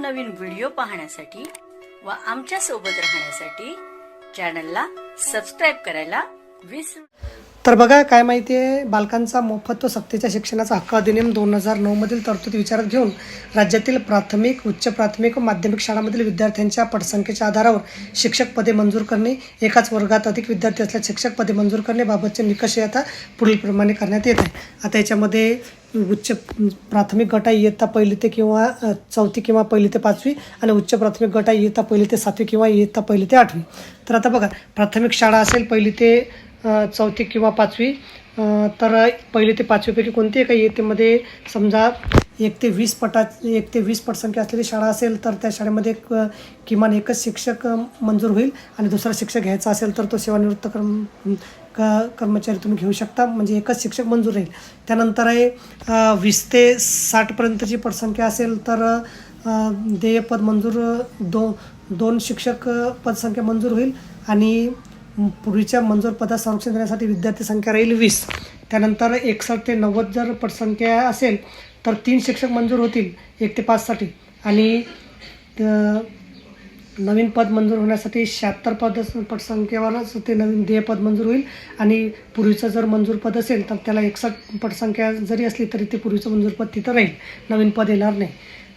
नवनवीन व्हिडिओ पाहण्यासाठी व आमच्यासोबत राहण्यासाठी चॅनलला सबस्क्राईब करायला विसरू तर बघा काय माहिती आहे? बालकांचा मोफत व सक्तीच्या शिक्षणाचा हक्क अधिनियम दोन हजार नऊमधील तरतुदी विचारात घेऊन राज्यातील प्राथमिक उच्च प्राथमिक व माध्यमिक शाळांमधील विद्यार्थ्यांच्या पटसंख्येच्या आधारावर शिक्षक पदे मंजूर करणे एकाच वर्गात अधिक विद्यार्थी असल्यास शिक्षक पदे मंजूर करणे बाबतचे निकष आता पुढीलप्रमाणे करण्यात येत आहे. आता याच्यामध्ये उच्च प्राथमिक गट आहे इयत्ता पहिली ते किंवा चौथी किंवा पहिली ते पाचवी आणि उच्च प्राथमिक गट आहे इयत्ता पहिली ते सातवी किंवा इयत्ता पहिली ते आठवी. तर आता बघा प्राथमिक शाळा असेल पहिली ते चौथी किंवा पाचवी तर पहिली ते पाचवीपैकी कोणती एका इयत्तेमध्ये समजा एक ते वीस पटा एक ते वीस पटसंख्या असलेली शाळा असेल तर त्या शाळेमध्ये एक, किमान एकच शिक्षक मंजूर होईल आणि दुसरा शिक्षक घ्यायचा असेल तर तो सेवानिवृत्त कर्म क कर्मचारी तुम्ही घेऊ शकता? म्हणजे एकच शिक्षक मंजूर राहील. त्यानंतर आहे वीस ते साठपर्यंतची पटसंख्या असेल तर देयपद मंजूर दो दोन शिक्षक पदसंख्या मंजूर होईल आणि पूर्वीच्या मंजूर पदात संरक्षण देण्यासाठी विद्यार्थी संख्या राहील वीस. त्यानंतर एकसष्ट ते नव्वद जर पटसंख्या असेल तर तीन शिक्षक मंजूर होतील एक ते पाचसाठी. आणि नवीन पद मंजूर होण्यासाठी शहात्तर पद पटसंख्येवरच ते नवीन ध्येय पद मंजूर होईल. आणि पूर्वीचं जर मंजूर पद असेल तर त्याला एकसष्ट पटसंख्या जरी असली तरी ते पूर्वीचं मंजूर पद तिथं राहील. नवीन पद येणार नाही.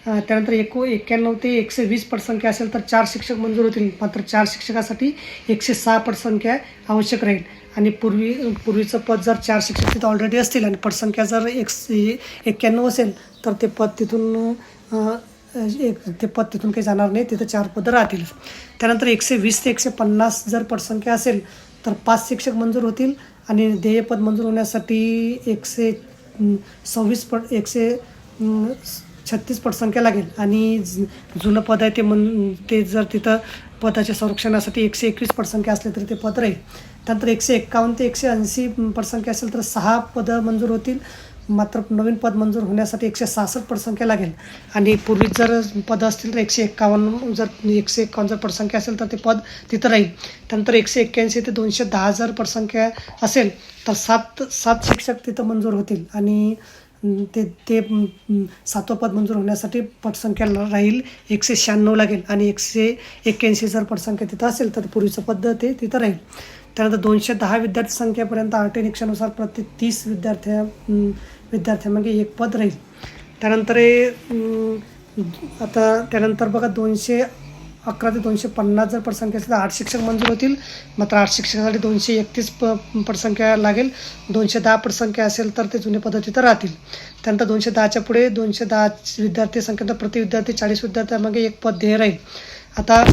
त्यानंतर एको एक्क्याण्णव ते एकशे वीस पटसंख्या असेल तर चार शिक्षक मंजूर होतील. मात्र चार शिक्षकासाठी एकशे सहा पटसंख्या आवश्यक राहील. आणि पूर्वी पूर्वीचं पद जर चार शिक्षक तिथं ऑलरेडी असतील आणि पटसंख्या जर एकशे एक्क्याण्णव असेल तर ते पद तिथून एक ते पद तिथून काही जाणार नाही तिथं चार पदं राहतील. त्यानंतर एकशे वीस ते एकशे पन्नास जर पटसंख्या असेल तर पाच शिक्षक मंजूर होतील आणि देयपद मंजूर होण्यासाठी एकशे सव्वीस पट एकशे छत्तीस पटसंख्या लागेल. आणि ज- जुनं पद आहे ते मन ते जर तिथं पदाच्या संरक्षणासाठी एकशे एकवीस पटसंख्या असले तरी ते पद राहील. त्यानंतर एकशे एक्कावन्न ते एकशे ऐंशी पटसंख्या असेल तर सहा पदं मंजूर होतील. मात्र नवीन पद मंजूर होण्यासाठी एकशे सहासष्ट पटसंख्या लागेल. आणि पूर्वी जर पद असतील तर एकशे एक्कावन्न जर एकशे एक्कावन्न जर पटसंख्या असेल तर ते पद तिथं राहील. त्यानंतर एकशे एक्क्याऐंशी ते दोनशे दहा जर पटसंख्या असेल तर सात सात शिक्षक तिथं मंजूर होतील. आणि ते ते सातवं पद मंजूर होण्यासाठी पटसंख्या राहील एकशे शहाण्णव लागेल. आणि एकशे एक्क्याऐंशी जर पटसंख्या तिथं असेल तर पूर्वीचं पद ते तिथं राहील. त्यानंतर दोनशे दहा विद्यार्थी संख्येपर्यंत आर टी निकषानुसार प्रति तीस विद्यार्थ्या विद्यार्थ्यामागे एक पद राहील. त्यानंतर हे, आता त्यानंतर बघा दोनशे अकरा ते दोनशे पन्नास जर पटसंख्या असेल तर आठ शिक्षक मंजूर होतील. मात्र आठ शिक्षकासाठी दोनशे एकतीस प पटसंख्या लागेल. दोनशे दहा पटसंख्या असेल तर ते जुने पद्धतीत राहतील. त्यानंतर दोनशे दहाच्या पुढे दोनशे दहा विद्यार्थी संख्या तर प्रति विद्यार्थी चाळीस विद्यार्थ्यामागे एक पद ध्येय राहील. आता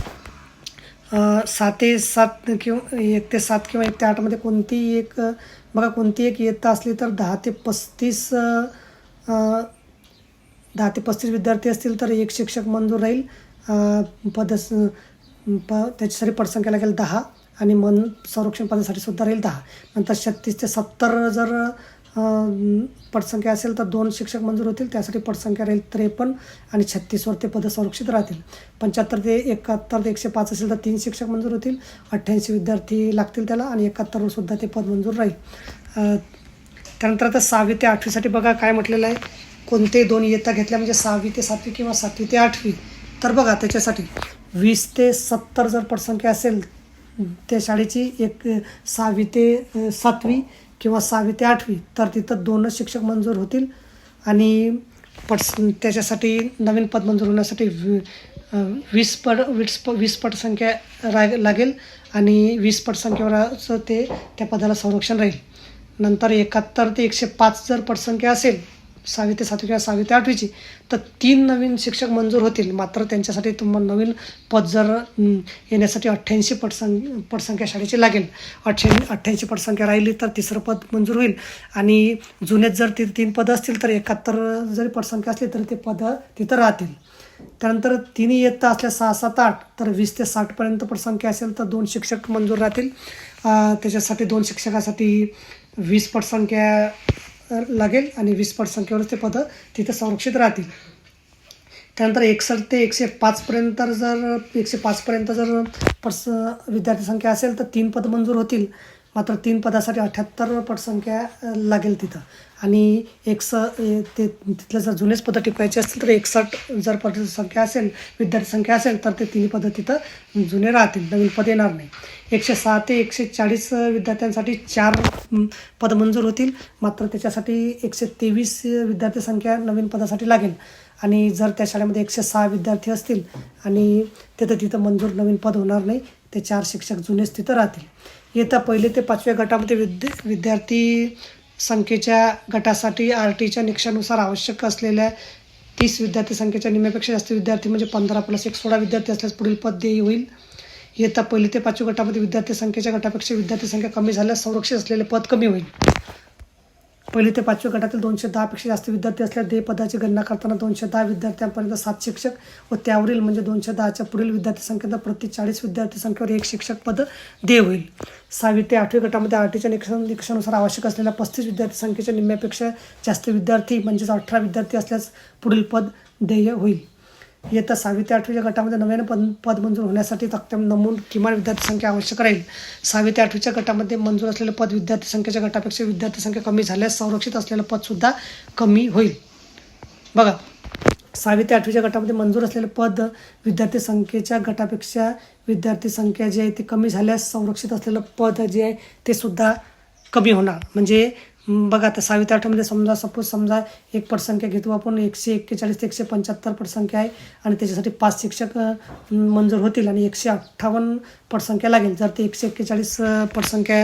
सात ते सात किंवा एक ते सात किंवा एक ते आठमध्ये कोणतीही एक बघा कोणती एक इयत्ता असली तर दहा ते पस्तीस दहा ते पस्तीस विद्यार्थी असतील तर एक शिक्षक मंजूर राहील. पदस पद प त्याच्यासाठी पटसंख्या लागेल दहा आणि मन संरक्षण पदासाठी सुद्धा राहील दहा. नंतर छत्तीस ते सत्तर जर पटसंख्या असेल तर दोन शिक्षक मंजूर होतील त्यासाठी पटसंख्या राहील त्रेपन्न आणि छत्तीसवर ते पदं संरक्षित राहतील. पंच्याहत्तर ते एकाहत्तर ते एकशे पाच असेल तर तीन शिक्षक मंजूर होतील अठ्ठ्याऐंशी विद्यार्थी लागतील त्याला आणि एकाहत्तरवर सुद्धा ते पद मंजूर राहील. त्यानंतर आता सहावी ते आठवीसाठी बघा काय म्हटलेलं आहे. कोणते दोन इयत्ता घेतल्या म्हणजे सहावी ते सातवी किंवा सातवी ते आठवी. तर बघा त्याच्यासाठी वीस ते सत्तर जर पटसंख्या असेल त्या शाळेची एक सहावी ते सातवी किंवा सहावी ते आठवी तर तिथं दोनच शिक्षक मंजूर होतील. आणि पट त्याच्यासाठी नवीन पद मंजूर होण्यासाठी वी- वीस पट वीस प वीस पटसंख्या राग लागेल. आणि वीस पटसंख्येवरच ते त्या पदाला संरक्षण राहील. नंतर एकाहत्तर ते एकशे पाच जर पटसंख्या असेल सहावी ते सातवी किंवा सहावी ते आठवीची तर तीन नवीन शिक्षक मंजूर होतील. मात्र त्यांच्यासाठी तुम्हाला नवीन पद जर येण्यासाठी अठ्ठ्याऐंशी पटसं पटसंख्या शाळेची लागेल. अठ्ठ्या अठ्ठ्याऐंशी पटसंख्या राहिली तर तिसरं पद मंजूर होईल. आणि जुनेच जर ती तीन पदं असतील तर एकाहत्तर जरी पटसंख्या असली तरी ते पदं तिथं राहतील. त्यानंतर तिन्ही इयत्ता असल्या सहा सात आठ तर वीस ते साठपर्यंत पटसंख्या असेल तर दोन शिक्षक मंजूर राहतील. त्याच्यासाठी दोन शिक्षकासाठी वीस पटसंख्या लागेल आणि वीस पट संख्येवरच ते पदं तिथं संरक्षित राहतील. त्यानंतर एकसष्ट ते एकशे पाचपर्यंत जर एकशे पाचपर्यंत जर पर्स विद्यार्थी संख्या असेल तर तीन पद मंजूर होतील. मात्र तीन पदासाठी अठ्ठ्याहत्तर पटसंख्या लागेल तिथं. आणि एकस ए- ते तिथलं जर जुनेच पदं टिकवायचे असतील तर एकसष्ट जर पदसंख्या असेल विद्यार्थी संख्या असेल तर ते तिन्ही पदं तिथं जुने राहतील. नवीन पद येणार नाही. एकशे सहा ते एकशे चाळीस विद्यार्थ्यांसाठी चार पद मंजूर होतील. मात्र त्याच्यासाठी एकशे तेवीस विद्यार्थी संख्या नवीन पदासाठी लागेल. आणि जर त्या शाळेमध्ये एकशे सहा विद्यार्थी असतील आणि तिथं तिथं मंजूर नवीन पद होणार नाही ते चार शिक्षक जुनेच तिथं राहतील. येत्या पहिले ते पाचव्या गटामध्ये विद्य विद्यार्थी संख्येच्या गटासाठी आर टीच्या निकषानुसार आवश्यक असलेल्या तीस विद्यार्थी संख्येच्या निम्म्यापेक्षा जास्त विद्यार्थी म्हणजे पंधरा प्लस एक सोळा विद्यार्थी असल्यास पुढील पद देय होईल. इयत्ता पहिली ते पाचवी गटामध्ये विद्यार्थी संख्येच्या गटापेक्षा विद्यार्थी संख्या कमी झाल्यास संरक्षित असलेले पद कमी होईल. पहिली ते पाचव्या गटातील दोनशे दहापेक्षा जास्त विद्यार्थी असल्यास दे पदाची गणना करताना दोनशे दहा विद्यार्थ्यांपर्यंत सात शिक्षक व त्यावरील म्हणजे दोनशे दहाच्या पुढील विद्यार्थी संख्येत प्रति चाळीस विद्यार्थी संख्येवर एक शिक्षक पद दे होईल. सहावी ते आठवी गटामध्ये आठवीच्या टीच्या निकषानुसार आवश्यक असलेल्या पस्तीस विद्यार्थी संख्येच्या निम्म्यापेक्षा जास्त विद्यार्थी म्हणजेच अठरा विद्यार्थी असल्यास पुढील पद देय होईल. इयत्ता सहावी ते आठवीच्या गटामध्ये नव्याने पद पद मंजूर होण्यासाठी तक्त्यात नमून किमान विद्यार्थी संख्या आवश्यक राहील. सहावी ते आठवीच्या गटामध्ये मंजूर असलेले पद विद्यार्थी संख्येच्या गटापेक्षा विद्यार्थी संख्या कमी झाल्यास संरक्षित असलेलं पदसुद्धा कमी होईल. बघा सहावी ते आठवीच्या गटामध्ये मंजूर असलेलं पद विद्यार्थी संख्येच्या गटापेक्षा विद्यार्थी संख्या जी आहे ती कमी झाल्यास संरक्षित असलेलं पद जे आहे ते सुद्धा कमी होणार. म्हणजे बघा आता सहावी आठमध्ये समजा सपोज समजा एक पटसंख्या घेतो आपण एकशे एक्केचाळीस ते एकशे पंच्याहत्तर पटसंख्या आहे आणि त्याच्यासाठी पाच शिक्षक मंजूर होतील आणि एकशे अठ्ठावन्न पटसंख्या लागेल. जर ते एकशे एक्केचाळीस पटसंख्या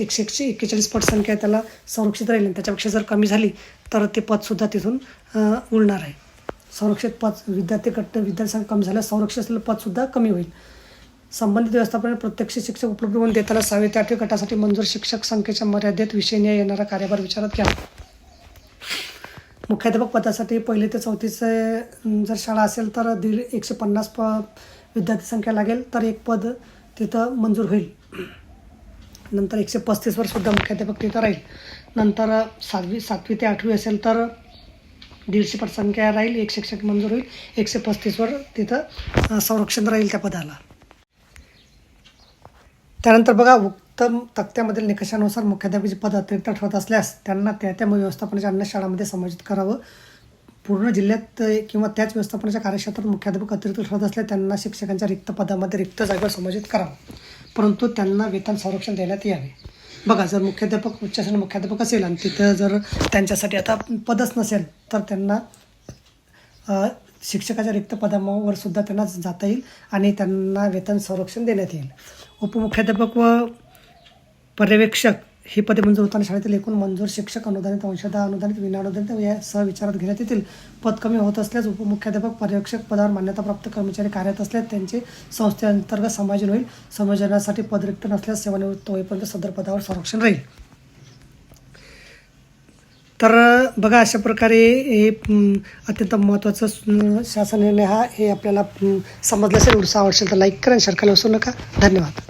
एकशे एकशे एक्केचाळीस पटसंख्या त्याला संरक्षित राहील आणि त्याच्यापेक्षा जर कमी झाली तर ते पदसुद्धा तिथून उडणार उरणार आहे. संरक्षित पद विद्यार्थी कट्ट विद्यार्थी कमी झाल्यास संरक्षित असलेलं पदसुद्धा कमी होईल. संबंधित व्यवस्थापन प्रत्यक्ष शिक्षक उपलब्ध होऊन देताना सहावी ते आठवी गटासाठी मंजूर शिक्षक संख्येच्या मर्यादेत विषय न्याय येणारा कार्यभार विचारात घ्या. मुख्याध्यापक पदासाठी पहिले ते चौथीचे जर शाळा असेल तर दीड एकशे पन्नास प विद्यार्थी संख्या लागेल तर एक पद तिथं मंजूर होईल. नंतर एकशे पस्तीसवर सुद्धा मुख्याध्यापक तिथं राहील. नंतर सातवी सातवी ते आठवी असेल तर दीडशे पट संख्या राहील एक शिक्षक मंजूर होईल. एकशे पस्तीसवर तिथं संरक्षण राहील त्या पदाला. त्यानंतर बघा उत्तम तक्त्यामधील निकषानुसार मुख्याध्यापकाचे पद अतिरिक्त ठरत असल्यास त्यांना त्या त्या व्यवस्थापनाच्या अन्य शाळांमध्ये समावित करावं. पूर्ण जिल्ह्यात किंवा त्याच व्यवस्थापनाच्या कार्यक्षेत्रात मुख्याध्यापक अतिरिक्त ठरत असल्यास त्यांना शिक्षकांच्या रिक्त पदामध्ये रिक्त जागेवर समावित करावं. परंतु त्यांना वेतन संरक्षण देण्यात यावे. बघा जर मुख्याध्यापक उच्च शिक्षण मुख्याध्यापक असेल आणि तिथं जर त्यांच्यासाठी आता पदच नसेल तर त्यांना शिक्षकाच्या रिक्त पदावर सुद्धा त्यांना जाता येईल आणि त्यांना वेतन संरक्षण देण्यात येईल. उपमुख्याध्यापक व पर्यवेक्षक ही पदे मंजूर होताना शाळेतील एकूण मंजूर शिक्षक अनुदानित अंशतः अनुदानित विनाअनुदानित या सह विचारात घेण्यात येतील. पद कमी होत असल्यास उपमुख्याध्यापक पर्यवेक्षक पदावर मान्यताप्राप्त कर्मचारी कार्यरत असल्यास त्यांचे संस्थेअंतर्गत समायोजन होईल. समायोजनासाठी पद रिक्त नसल्यास सेवानिवृत्त होईपर्यंत सदर पदावर संरक्षण राहील. तर बघा अशा प्रकारे हे अत्यंत महत्त्वाचं शासन निर्णय हा हे आपल्याला म, समजलं असेल आवडसेल तर लाईक करा आणि शेअर करायला विसरू नका. धन्यवाद.